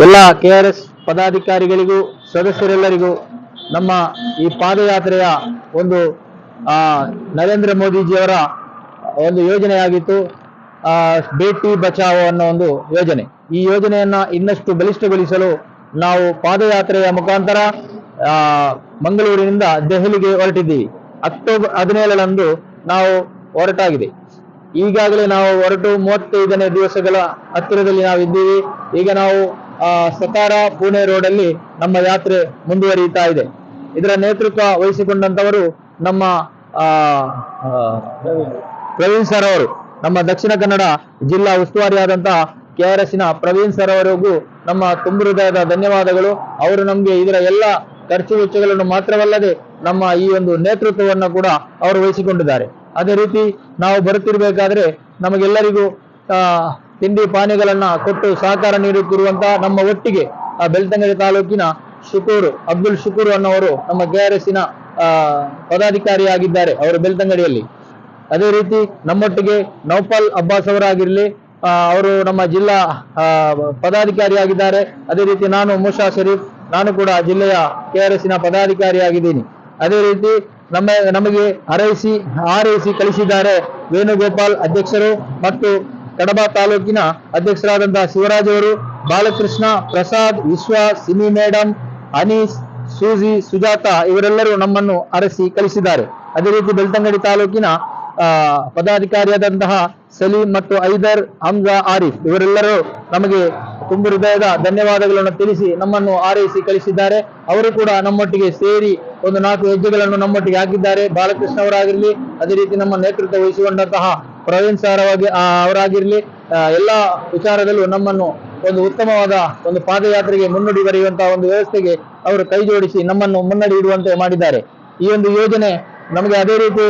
ಎಲ್ಲ K R S ಪದಾಧಿಕಾರಿಗಳಿಗೂ, ಸದಸ್ಯರೆಲ್ಲರಿಗೂ ನಮ್ಮ ಈ ಪಾದಯಾತ್ರೆಯ ಒಂದು ನರೇಂದ್ರ ಮೋದಿಜಿಯವರ ಒಂದು ಯೋಜನೆಯಾಗಿತ್ತು. ಬೇಟಿ ಬಚಾವೋ ಅನ್ನೋ ಒಂದು ಯೋಜನೆ. ಈ ಯೋಜನೆಯನ್ನ ಇನ್ನಷ್ಟು ಬಲಿಷ್ಠಗೊಳಿಸಲು ನಾವು ಪಾದಯಾತ್ರೆಯ ಮುಖಾಂತರ ಮಂಗಳೂರಿನಿಂದ ದೆಹಲಿಗೆ ಹೊರಟಿದ್ದೀವಿ. ಅಕ್ಟೋಬರ್ ಹದಿನೇಳರಂದು ನಾವು ಹೊರಟಾಗಿದೆ. ಈಗಾಗಲೇ ನಾವು ಹೊರಟು ಮೂವತ್ತೈದನೇ ದಿವಸಗಳ ಹತ್ತಿರದಲ್ಲಿ ನಾವು ಇದ್ದೀವಿ ಈಗ ನಾವು ಸತಾರಾ ಪುಣೆ ರೋಡಲ್ಲಿ ನಮ್ಮ ಯಾತ್ರೆ ಮುಂದುವರಿಯುತ್ತಾ ಇದೆ. ಇದರ ನೇತೃತ್ವ ವಹಿಸಿಕೊಂಡಂತವರು ನಮ್ಮ ಪ್ರವೀಣ್ ಸರ್ ಅವರು. ನಮ್ಮ ದಕ್ಷಿಣ ಕನ್ನಡ ಜಿಲ್ಲಾ ಉಸ್ತುವಾರಿಯಾದಂತಹ ಕೆ ಆರ್ ಎಸ್ನ ಪ್ರವೀಣ್ ಸರ್ ಅವರಿಗೂ ನಮ್ಮ ತುಂಬು ಹೃದಯದ ಧನ್ಯವಾದಗಳು. ಅವರು ನಮಗೆ ಇದರ ಎಲ್ಲ ಖರ್ಚು ವೆಚ್ಚಗಳನ್ನು ಮಾತ್ರವಲ್ಲದೆ ನಮ್ಮ ಈ ಒಂದು ನೇತೃತ್ವವನ್ನು ಕೂಡ ಅವರು ವಹಿಸಿಕೊಂಡಿದ್ದಾರೆ. ಅದೇ ರೀತಿ ನಾವು ಬರುತ್ತಿರಬೇಕಾದ್ರೆ ನಮಗೆಲ್ಲರಿಗೂ ತಿಂಡಿ ಪಾನೀಯಗಳನ್ನ ಕೊಟ್ಟು ಸಹಕಾರ ನೀಡುತ್ತಿರುವಂತಹ ನಮ್ಮ ಒಟ್ಟಿಗೆ ಆ, ಬೆಳ್ತಂಗಡಿ ತಾಲೂಕಿನ ಶುಕೂರ್ ಅಬ್ದುಲ್ ಶುಕೂರು ಅನ್ನೋರು ನಮ್ಮ ಕೆ ಆರ್ ಎಸ್ ಆ, ಪದಾಧಿಕಾರಿಯಾಗಿದ್ದಾರೆ ಅವರು ಬೆಳ್ತಂಗಡಿಯಲ್ಲಿ. ಅದೇ ರೀತಿ ನಮ್ಮೊಟ್ಟಿಗೆ ನೌಪಾಲ್ ಅಬ್ಬಾಸ್ ಅವರಾಗಿರ್ಲಿ ಅವರು ನಮ್ಮ ಜಿಲ್ಲಾ ಪದಾಧಿಕಾರಿಯಾಗಿದ್ದಾರೆ. ಅದೇ ರೀತಿ ನಾನು ಮುಷಾ ಶರೀಫ್ ನಾನು ಕೂಡ ಜಿಲ್ಲೆಯ ಕೆ ಆರ್ ಎಸ್ನ ಪದಾಧಿಕಾರಿಯಾಗಿದ್ದೀನಿ. ಅದೇ ರೀತಿ ನಮ್ಮ ನಮಗೆ ಹರೈಸಿ ಹಾರೈಸಿ ಕಳಿಸಿದ್ದಾರೆ. ವೇಣುಗೋಪಾಲ್ ಅಧ್ಯಕ್ಷರು ಮತ್ತು ಕಡಬ ತಾಲೂಕಿನ ಅಧ್ಯಕ್ಷರಾದಂತಹ ಶಿವರಾಜ್ ಅವರು, ಬಾಲಕೃಷ್ಣ, ಪ್ರಸಾದ್, ವಿಶ್ವ ಸಿನಿ ಮೇಡಮ್ ಅನೀಸ್, ಸೂಜಿ, ಸುಜಾತ ಇವರೆಲ್ಲರೂ ನಮ್ಮನ್ನು ಅರಸಿ ಕಲಿಸಿದ್ದಾರೆ ಅದೇ ರೀತಿ ಬೆಳ್ತಂಗಡಿ ತಾಲೂಕಿನ ಪದಾಧಿಕಾರಿಯಾದಂತಹ ಸಲೀಂ ಮತ್ತು ಐದರ್ ಹಮ್ಜಾ, ಆರಿಫ್ ಇವರೆಲ್ಲರೂ ನಮಗೆ ತುಂಬು ಹೃದಯದ ಧನ್ಯವಾದಗಳನ್ನು ತಿಳಿಸಿ ನಮ್ಮನ್ನು ಆರೈಸಿ ಕಳಿಸಿದ್ದಾರೆ. ಅವರು ಕೂಡ ನಮ್ಮೊಟ್ಟಿಗೆ ಸೇರಿ ಒಂದು ನಾಲ್ಕು ಹೆಜ್ಜೆಗಳನ್ನು ನಮ್ಮೊಟ್ಟಿಗೆ ಹಾಕಿದ್ದಾರೆ. ಬಾಲಕೃಷ್ಣ ಅವರಾಗಿರಲಿ, ಅದೇ ರೀತಿ ನಮ್ಮ ನೇತೃತ್ವ ವಹಿಸಿಕೊಂಡಂತಹ ಪ್ರವೀಣ್ ಸರ್ ಅವರಾಗಿರ್ಲಿ ಎಲ್ಲಾ ವಿಚಾರದಲ್ಲೂ ನಮ್ಮನ್ನು ಒಂದು ಉತ್ತಮವಾದ ಒಂದು ಪಾದಯಾತ್ರೆಗೆ ಮುನ್ನುಡಿ ಬರೆಯುವಂತಹ ಒಂದು ವ್ಯವಸ್ಥೆಗೆ ಅವರು ಕೈ ಜೋಡಿಸಿ ನಮ್ಮನ್ನು ಮುನ್ನಡೆ ಇಡುವಂತೆ ಮಾಡಿದ್ದಾರೆ. ಈ ಒಂದು ಯೋಜನೆ ನಮಗೆ ಅದೇ ರೀತಿ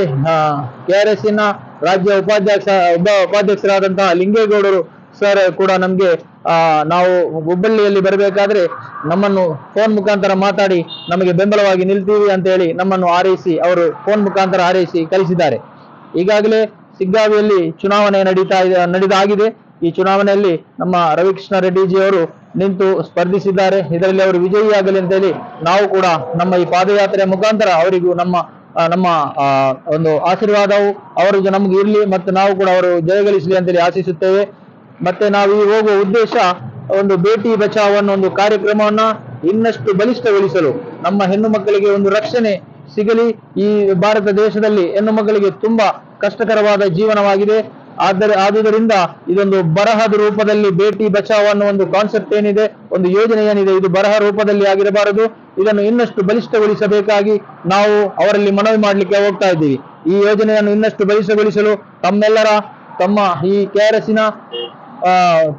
ಕೆ ಆರ್ ಎಸ್ನ ರಾಜ್ಯ ಉಪಾಧ್ಯಕ್ಷ ಉಪ ಉಪಾಧ್ಯಕ್ಷರಾದಂತಹ ಲಿಂಗೇಗೌಡರು ಸರ್ ಕೂಡ ನಮಗೆ ನಾವು ಹುಬ್ಬಳ್ಳಿಯಲ್ಲಿ ಬರಬೇಕಾದ್ರೆ ನಮ್ಮನ್ನು ಫೋನ್ ಮುಖಾಂತರ ಮಾತಾಡಿ ನಮಗೆ ಬೆಂಬಲವಾಗಿ ನಿಲ್ತೀವಿ ಅಂತ ಹೇಳಿ ನಮ್ಮನ್ನು ಆರೈಸಿ ಅವರು ಫೋನ್ ಮುಖಾಂತರ ಆರೈಸಿ ಕಲಿಸಿದ್ದಾರೆ ಈಗಾಗಲೇ ಸಿಗ್ಗಾವಿಯಲ್ಲಿ ಚುನಾವಣೆ ನಡೀತಾ ಇದೆ, ನಡೆದಾಗಿದೆ. ಈ ಚುನಾವಣೆಯಲ್ಲಿ ನಮ್ಮ ರವಿಕೃಷ್ಣ ರೆಡ್ಡಿಜಿ ಅವರು ನಿಂತು ಸ್ಪರ್ಧಿಸಿದ್ದಾರೆ. ಇದರಲ್ಲಿ ಅವರು ವಿಜಯಿಯಾಗಲಿ ಅಂತ ಹೇಳಿ ನಾವು ಕೂಡ ನಮ್ಮ ಈ ಪಾದಯಾತ್ರೆಯ ಮುಖಾಂತರ ಅವರಿಗೂ ನಮ್ಮ ನಮ್ಮ ಒಂದು ಆಶೀರ್ವಾದವು ಅವರಿಗೆ ನಮ್ಗೆ ಇರಲಿ ಮತ್ತು ನಾವು ಕೂಡ ಅವರು ಜಯಗಳಿಸಲಿ ಅಂತೇಳಿ ಆಶಿಸುತ್ತೇವೆ. ಮತ್ತೆ ನಾವು ಈ ಹೋಗುವ ಉದ್ದೇಶ ಒಂದು ಭೇಟಿ ಬಚಾವ್ ಅನ್ನೋ ಒಂದು ಕಾರ್ಯಕ್ರಮವನ್ನ ಇನ್ನಷ್ಟು ಬಲಿಷ್ಠಗೊಳಿಸಲು ನಮ್ಮ ಹೆಣ್ಣು ಮಕ್ಕಳಿಗೆ ಒಂದು ರಕ್ಷಣೆ ಸಿಗಲಿ. ಈ ಭಾರತ ದೇಶದಲ್ಲಿ ಹೆಣ್ಣು ಮಕ್ಕಳಿಗೆ ತುಂಬಾ ಕಷ್ಟಕರವಾದ ಜೀವನವಾಗಿದೆ. ಆದರೆ ಆದುದರಿಂದ ಇದೊಂದು ಬರಹದ ರೂಪದಲ್ಲಿ ಬೇಟಿ ಬಚಾವ್ ಅನ್ನೋ ಒಂದು ಕಾನ್ಸೆಪ್ಟ್ ಏನಿದೆ, ಒಂದು ಯೋಜನೆ ಏನಿದೆ, ಇದು ಬರಹ ರೂಪದಲ್ಲಿ ಆಗಿರಬಾರದು. ಇದನ್ನು ಇನ್ನಷ್ಟು ಬಲಿಷ್ಠಗೊಳಿಸಬೇಕಾಗಿ ನಾವು ಅವರಲ್ಲಿ ಮನವಿ ಮಾಡಲಿಕ್ಕೆ ಹೋಗ್ತಾ ಇದ್ದೀವಿ. ಈ ಯೋಜನೆಯನ್ನು ಇನ್ನಷ್ಟು ಬಲಿಷ್ಠಗೊಳಿಸಲು ತಮ್ಮೆಲ್ಲರ, ತಮ್ಮ ಈ ಕೆ ಆರ್ ಎಸ್ಸಿನ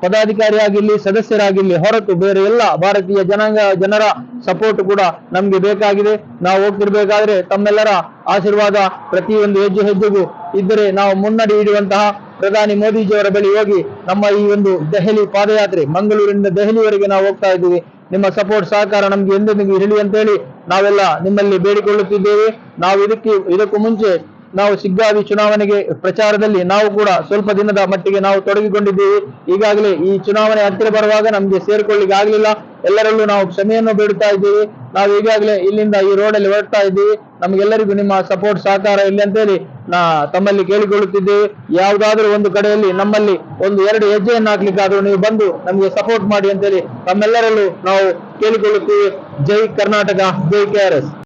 ಪದಾಧಿಕಾರಿಯಾಗಿರ್ಲಿ, ಸದಸ್ಯರಾಗಿರ್ಲಿ, ಹೊರತು ಬೇರೆ ಎಲ್ಲ ಭಾರತೀಯ ಜನಾಂಗ, ಜನರ ಸಪೋರ್ಟ್ ಕೂಡ ನಮ್ಗೆ ಬೇಕಾಗಿದೆ. ನಾವು ಹೋಗ್ತಿರ್ಬೇಕಾದ್ರೆ ತಮ್ಮೆಲ್ಲರ ಆಶೀರ್ವಾದ ಪ್ರತಿಯೊಂದು ಹೆಜ್ಜೆ ಹೆಜ್ಜೆಗೂ ಇದ್ದರೆ ನಾವು ಮುನ್ನಡೆ ಇಡುವಂತಹ ಪ್ರಧಾನಿ ಮೋದಿಜಿಯವರ ಬಳಿ ಹೋಗಿ ನಮ್ಮ ಈ ಒಂದು ದೆಹಲಿ ಪಾದಯಾತ್ರೆ ಮಂಗಳೂರಿನಿಂದ ದೆಹಲಿವರೆಗೆ ನಾವು ಹೋಗ್ತಾ ಇದ್ದೀವಿ. ನಿಮ್ಮ ಸಪೋರ್ಟ್ ಸಹಕಾರ ನಮ್ಗೆ ಎಂದೆಂದಿಗೂ ಇರಲಿ ಅಂತ ಹೇಳಿ ನಾವೆಲ್ಲ ನಿಮ್ಮಲ್ಲಿ ಬೇಡಿಕೊಳ್ಳುತ್ತಿದ್ದೇವೆ. ನಾವು ಇದಕ್ಕೆ, ಇದಕ್ಕೂ ಮುಂಚೆ ನಾವು ಸಿಗ್ಗಾವಿ ಚುನಾವಣೆಗೆ ಪ್ರಚಾರದಲ್ಲಿ ನಾವು ಕೂಡ ಸ್ವಲ್ಪ ದಿನದ ಮಟ್ಟಿಗೆ ನಾವು ತೊಡಗಿಕೊಂಡಿದ್ದೇವೆ. ಈಗಾಗಲೇ ಈ ಚುನಾವಣೆ ಹತ್ತಿರ ಬರುವಾಗ ನಮಗೆ ಸೇರಿಕೊಳ್ಳಿಕ್ಕೆ ಆಗಲಿಲ್ಲ. ಎಲ್ಲರಲ್ಲೂ ನಾವು ಕ್ಷಮೆಯನ್ನು ಬೇಡುತ್ತಾ ಇದ್ದೀವಿ. ನಾವು ಈಗಾಗಲೇ ಇಲ್ಲಿಂದ ಈ ರೋಡಲ್ಲಿ ಹೊರಡ್ತಾ ಇದ್ದೀವಿ. ನಮಗೆಲ್ಲರಿಗೂ ನಿಮ್ಮ ಸಪೋರ್ಟ್ ಸಹಕಾರ ಇಲ್ಲಿ ಅಂತೇಳಿ ನಾ ತಮ್ಮಲ್ಲಿ ಕೇಳಿಕೊಳ್ಳುತ್ತಿದ್ದೇವೆ. ಯಾವುದಾದ್ರೂ ಒಂದು ಕಡೆಯಲ್ಲಿ ನಮ್ಮಲ್ಲಿ ಒಂದು ಎರಡು ಹೆಜ್ಜೆಯನ್ನು ಹಾಕ್ಲಿಕ್ಕಾದ್ರೂ ನೀವು ಬಂದು ನಮಗೆ ಸಪೋರ್ಟ್ ಮಾಡಿ ಅಂತೇಳಿ ತಮ್ಮೆಲ್ಲರಲ್ಲೂ ನಾವು ಕೇಳಿಕೊಳ್ಳುತ್ತೇವೆ. ಜೈ ಕರ್ನಾಟಕ, ಜೈ ಕೆ